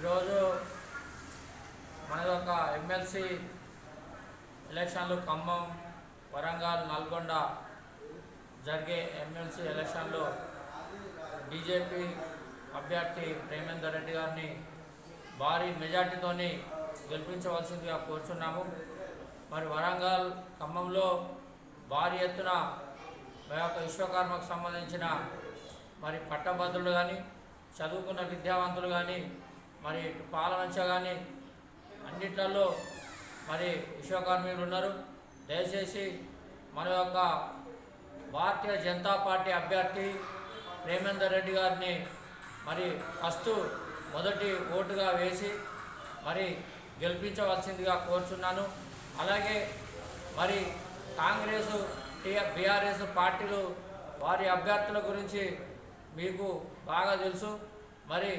ఈరోజు మన యొక్క ఎమ్మెల్సీ ఎలక్షన్లు ఖమ్మం వరంగల్ నల్గొండ జరిగే ఎమ్మెల్సీ ఎలక్షన్లో బీజేపీ అభ్యర్థి ప్రేమేందర్ రెడ్డి గారిని భారీ మెజార్టీతోని గెలిపించవలసిందిగా కోరుచున్నాము. మరి వరంగల్ ఖమ్మంలో భారీ ఎత్తున మా యొక్క విశ్వకర్మకు సంబంధించిన మరి పట్టభద్రులు కానీ చదువుకున్న విద్యావంతులు కానీ మరి ఇటు పాలనంచ కానీ అన్నిట్లలో మరి విశ్వకార్మికులు ఉన్నారు. దయచేసి మన యొక్క భారతీయ జనతా పార్టీ అభ్యర్థి ప్రేమేందర్ రెడ్డి గారిని మరి ఫస్ట్ మొదటి ఓటుగా వేసి మరి గెలిపించవలసిందిగా కోరుచున్నాను. అలాగే మరి కాంగ్రెస్ టీఆర్ బీఆర్ఎస్ పార్టీలు వారి అభ్యర్థుల గురించి మీకు బాగా తెలుసు. మరి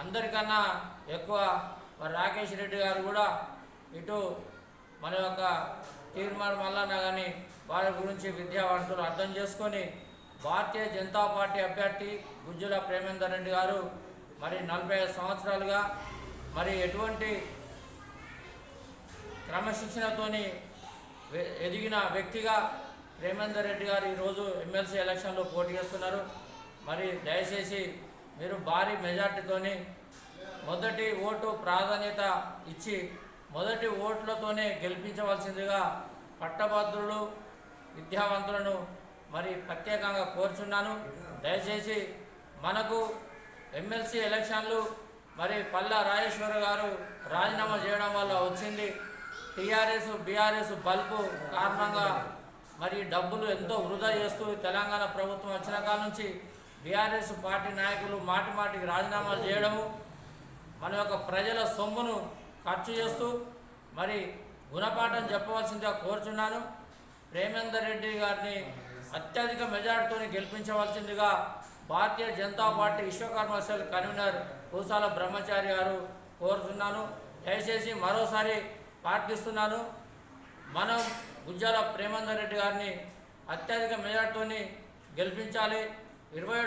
అందరికన్నా ఎక్కువ మరి రాకేష్ రెడ్డి గారు కూడా ఇటు మన యొక్క తీర్మానం మల్లన్న కానీ వారి గురించి విద్యావంతులు అర్థం చేసుకొని భారతీయ జనతా పార్టీ అభ్యర్థి గుజ్జుల ప్రేమేందర్ రెడ్డి గారు మరి నలభై ఐదు సంవత్సరాలుగా మరి ఎటువంటి క్రమశిక్షణతోని ఎదిగిన వ్యక్తిగా ప్రేమేందర్ రెడ్డి గారు ఈరోజు ఎమ్మెల్సీ ఎలక్షన్లో పోటీ చేస్తున్నారు. మరి దయచేసి మీరు భారీ మెజార్టీతోని మొదటి ఓటు ప్రాధాన్యత ఇచ్చి మొదటి ఓట్లతోనే గెలిపించవలసిందిగా పట్టభద్రులు విద్యావంతులను మరి ప్రత్యేకంగా కోరుచున్నాను. దయచేసి మనకు ఎమ్మెల్సీ ఎలక్షన్లు మరి పల్లా రాజేశ్వర గారు రాజీనామా చేయడం వల్ల వచ్చింది. టీఆర్ఎస్ బీఆర్ఎస్ బల్బు కారణంగా మరి డబ్బులు ఎంతో వృధా చేస్తూ తెలంగాణ ప్రభుత్వం వచ్చిన కాడ నుంచి బీఆర్ఎస్ పార్టీ నాయకులు మాటి మాటికి రాజీనామాలు చేయడము మన యొక్క ప్రజల సొమ్మును ఖర్చు చేస్తూ మరి గుణపాఠం చెప్పవలసిందిగా కోరుచున్నాను. ప్రేమేందర్ రెడ్డి గారిని అత్యధిక మెజార్టీతో గెలిపించవలసిందిగా Bharatiya Janata Party Vishwakarma cell convener Pusala Brahmachari garu కోరుతున్నాను దయచేసి మరోసారి ప్రార్థిస్తున్నాను. మనం గుజ్జాల ప్రేమేందర్ రెడ్డి గారిని అత్యధిక మెజార్టీతో గెలిపించాలి. ఇరవై